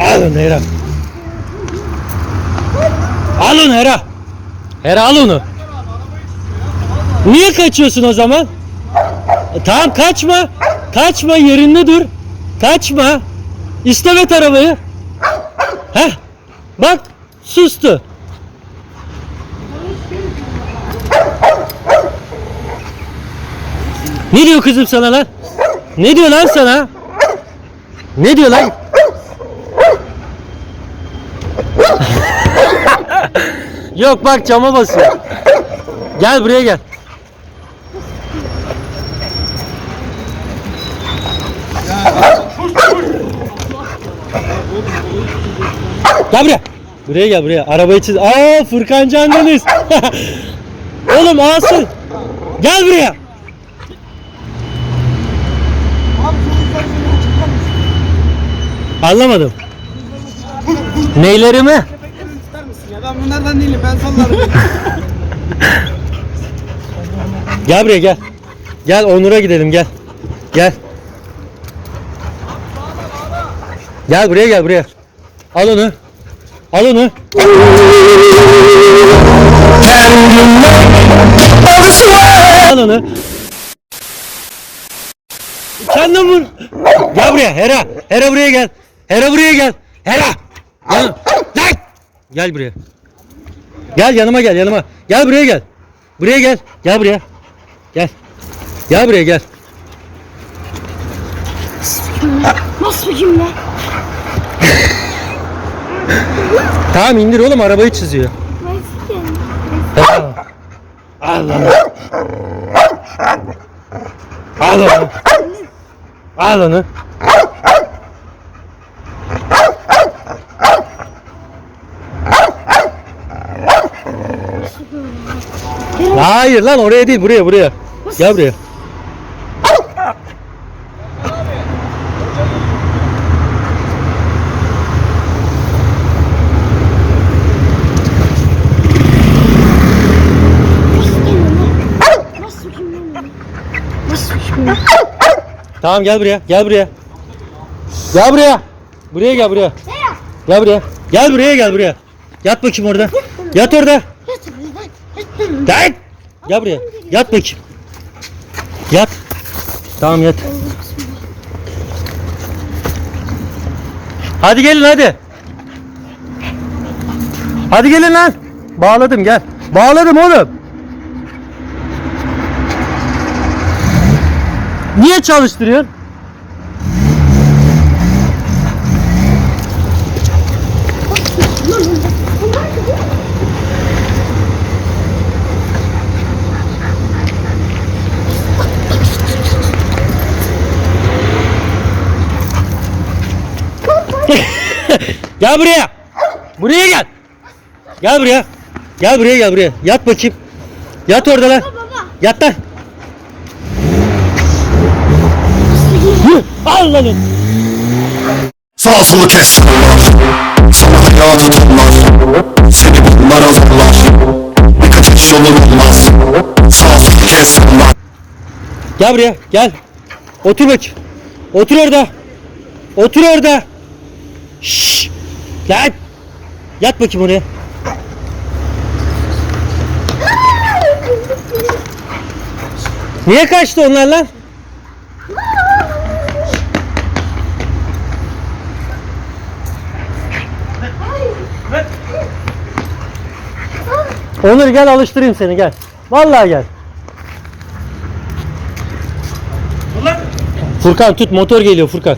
Alın Hera. Alın Hera. Hera al onu. Niye kaçıyorsun o zaman? E, tamam kaçma. Kaçma yerinde dur. Kaçma. İstemet arabayı. Heh. Bak sustu. Ne diyor kızım sana lan? Ne diyor lan sana? Ne diyor lan? Yok bak cama basıyor. Gel buraya gel. Gel buraya. Buraya gel buraya. Arabayı çiz. Aa Furkan Can Deniz. Oğlum Asıl. Gel buraya. Anlamadım. Neylerimi? Ben bunlardan değilim. Ben sallarım. Gel buraya gel. Gel Onur'a gidelim gel. Gel. Gel buraya gel buraya. Al onu. Al onu. Al onu. Kendin vur. Gel buraya Hera. Hera buraya gel. Hera buraya gel. Hera. Gel. Gel. Gel buraya. Gel yanıma gel yanıma. Gel buraya gel. Buraya gel. Gel buraya. Gel. Gel buraya gel. Nasıl bir cümle? Tamam indir oğlum arabayı çiziyor. Tamam. Al onu. Al onu. Al onu. Hayır lan oraya değil buraya buraya. Gel buraya. Nasıl cümle? Nasıl cümle? Nasıl cümle? Tamam gel buraya. Gel buraya. Gel buraya. Buraya gel buraya. Gel buraya. Gel buraya gel buraya. Yat bakayım orada. Yat orada. Gel. Gel buraya. Yat bakayım. Yat. Tamam yat. Hadi gelin hadi. Hadi gelin lan. Bağladım gel. Bağladım oğlum. Niye çalıştırıyorsun? gel buraya. Buraya gel. Gel buraya. Gel buraya gel buraya. Yat bakayım. Yat orada lan. Yat lan. Yürü. Al lan onu. Sağ solu kes Sana hayatı tonlar Seni bunlar azarlar Bir kaçış yolun olmaz Sağ solu kes Gel buraya. Gel. Otur bakayım. Otur orada. Otur orada. Şşş. Gel. Yat bakayım oraya. Niye kaçtı onlar lan? Onur gel alıştırayım seni gel. Vallahi gel. Furkan tut motor geliyor Furkan.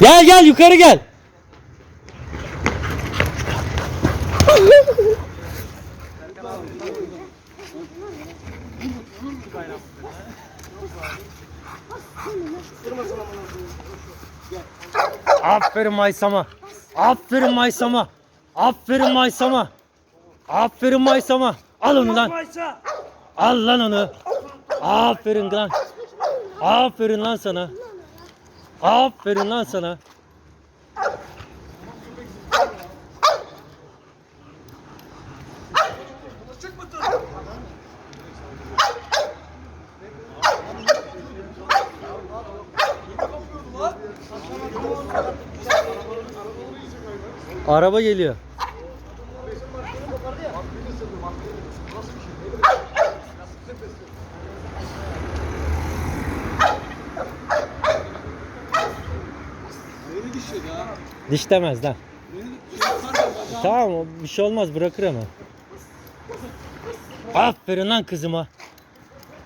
Gel gel yukarı gel. Aferin Maysama. Aferin Maysama. Aferin Maysama. Aferin Maysama. Al onu lan. Al lan onu. Aferin lan. Aferin lan sana. Aferin lan sana. Araba geliyor. Ya. Dişlemez lan. Tamam bir şey olmaz bırakır ama. Aferin lan kızıma.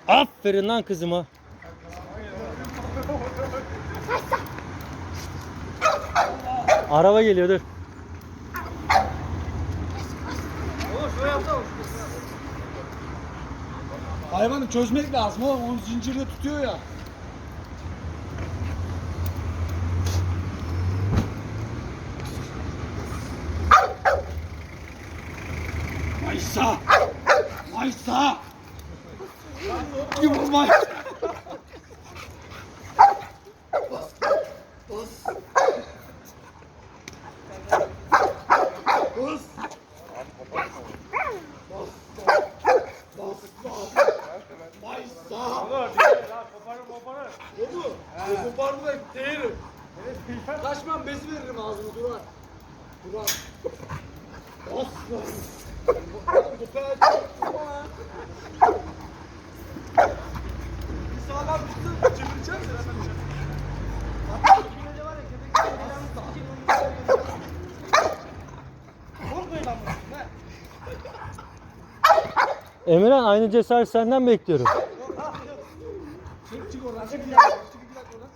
Aferin lan kızıma. Araba geliyor dur. Hayvanı çözmek lazım oğlum. Onu zincirde tutuyor ya. Maysa! Maysa! Gibi Maysa! Kopardı da değerim. Kaçmam bezi veririm ağzını durar. Durar. Aslan. Bu kadar çok ya. Bir sağlam tutun, çevireceğim hemen. Hatta de var ya, köpek falan Korkmayın lan bunu. ne? Emirhan aynı cesaret senden bekliyorum. Çık çık oradan, çık bir dakika, çık bir dakika oradan.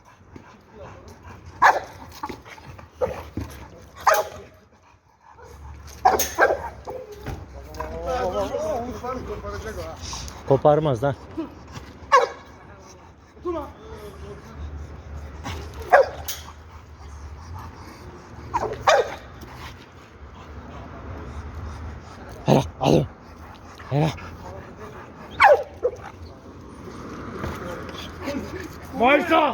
Koparmaz lan. Hera, al. Hera. Maysa!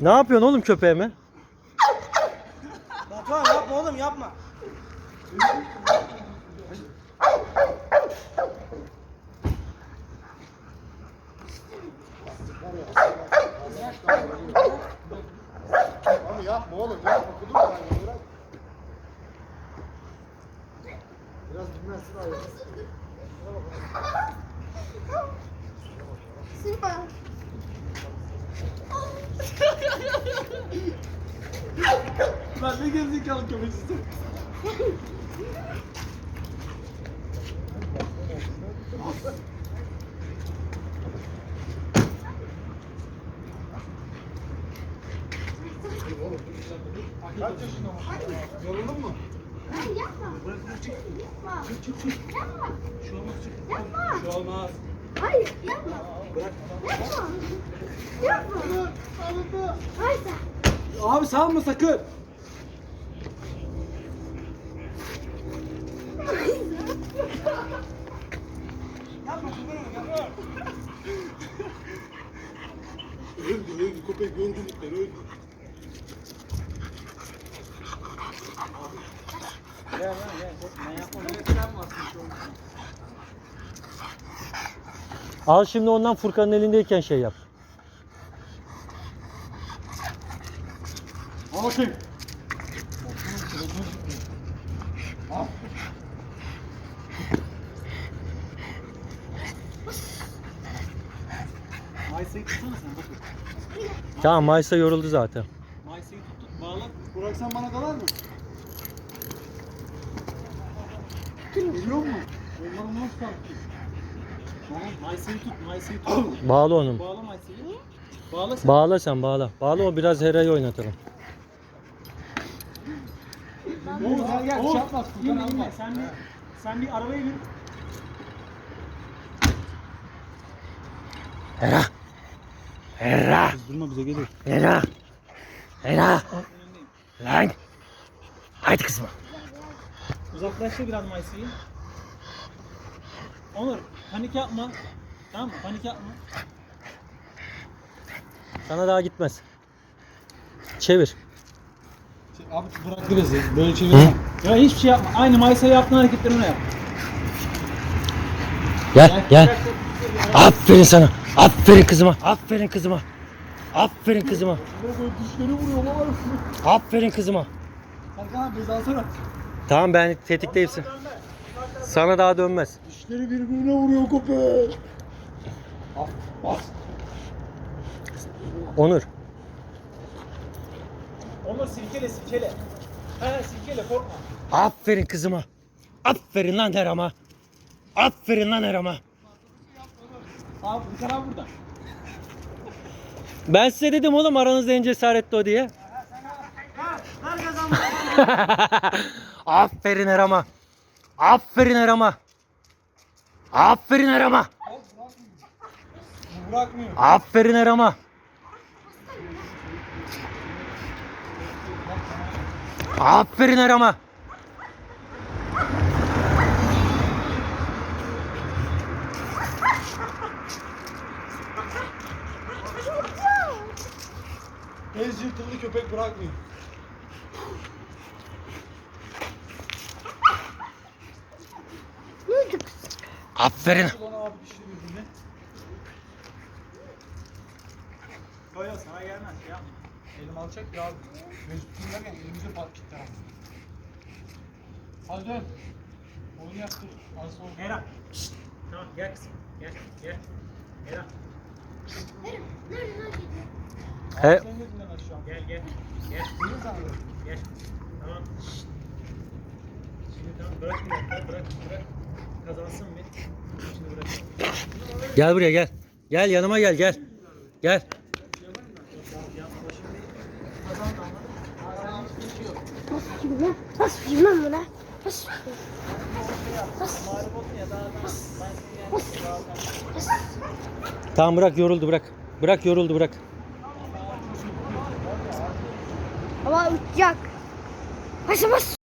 Ne yapıyorsun oğlum köpeğime? Batuhan yapma oğlum yapma. Abi yapma oğlum yapma. Kudur. Biraz dinlensin abi. Lan ne gerizekalı köpeksin. Kaç yaşında mı? Yoruldun mu? Hayır yapma. Yapma. Yapma. Şu olmaz. Yapma. Şu olmaz. Hayır yapma. Yapma. Yapma. Hayır. Abi salma sakın. Yapma kurbanım yapma. Öldü öldü köpek lütfen öldü. Gel lan gel. Şu an. Al şimdi ondan Furkan'ın elindeyken şey yap. Al bakayım. Mayıs'ı tutsana sen bakın. Tamam Maysa yoruldu zaten. Mayıs'ı tut tut bağla. Bıraksan bana dalar mı? Geliyor mu? Onları nasıl kalktı? Tamam Mayıs'ı tut Mayıs'ı tut. Bağla onu. bağla Mayıs'ı. Bağla sen. Bağla sen bağla. Bağla o biraz Hera'yı oynatalım. Oğlum gel gel. Furkan alma. Sen bir, sen bir arabaya bin. Hera. Hera. Durma bize gelir. Hera. Hera. Lan. Haydi kızım. Uzaklaştır biraz Mayıs'ı. Onur panik yapma. Tamam mı? Panik yapma. Sana daha gitmez. Çevir. Şey, Abi bıraktı bizi. Böyle çevirme. Ya hiçbir şey yapma. Aynı Mayıs'a yaptığın hareketleri ona yap. Gel gel. Aferin sana. Aferin kızıma. Aferin kızıma. Aferin kızıma. Dişleri vuruyor baba. Aferin kızıma. Serkan abi bizi alsana. Tamam ben tetikteyimsin. Sana daha dönmez. Dişleri birbirine vuruyor köpek. Bas. Bas. Onur. Onu silkele silkele. He silkele korkma. Aferin kızıma. Aferin lan Erama. Aferin lan Erama. Abi bu taraf burada. Ben size dedim oğlum aranızda en cesaretli o diye. Aferin Erama. Aferin Erama. Aferin Erama. Bırakmıyor. Aferin Erama. Aferin Erama. Ez yırtıldı köpek bırakmıyor. Aferin. Ulan abi dişleri birbirine. Yo yo sana gelmez. Şey yapma. Elim alacak ya abi. Göz tutunlarken elimize pat gitti abi. Hadi dön. Oyunu yaptır. Az sonra. Hera. Tamam gel kızım. Gel gel. Hera. He, Senin yüzünden aşağı. Gel gel. Gel. Buyurun sana. Gel. Tamam. Şşt. Şimdi tamam bırak bir dakika. Bırak bırak. Kazansın bir. Şimdi bırak. gel buraya gel. Gel yanıma gel gel. Gel. Lan. Buna. Bas. Tamam bırak yoruldu bırak. Bırak yoruldu bırak. Ama uçacak. Bas.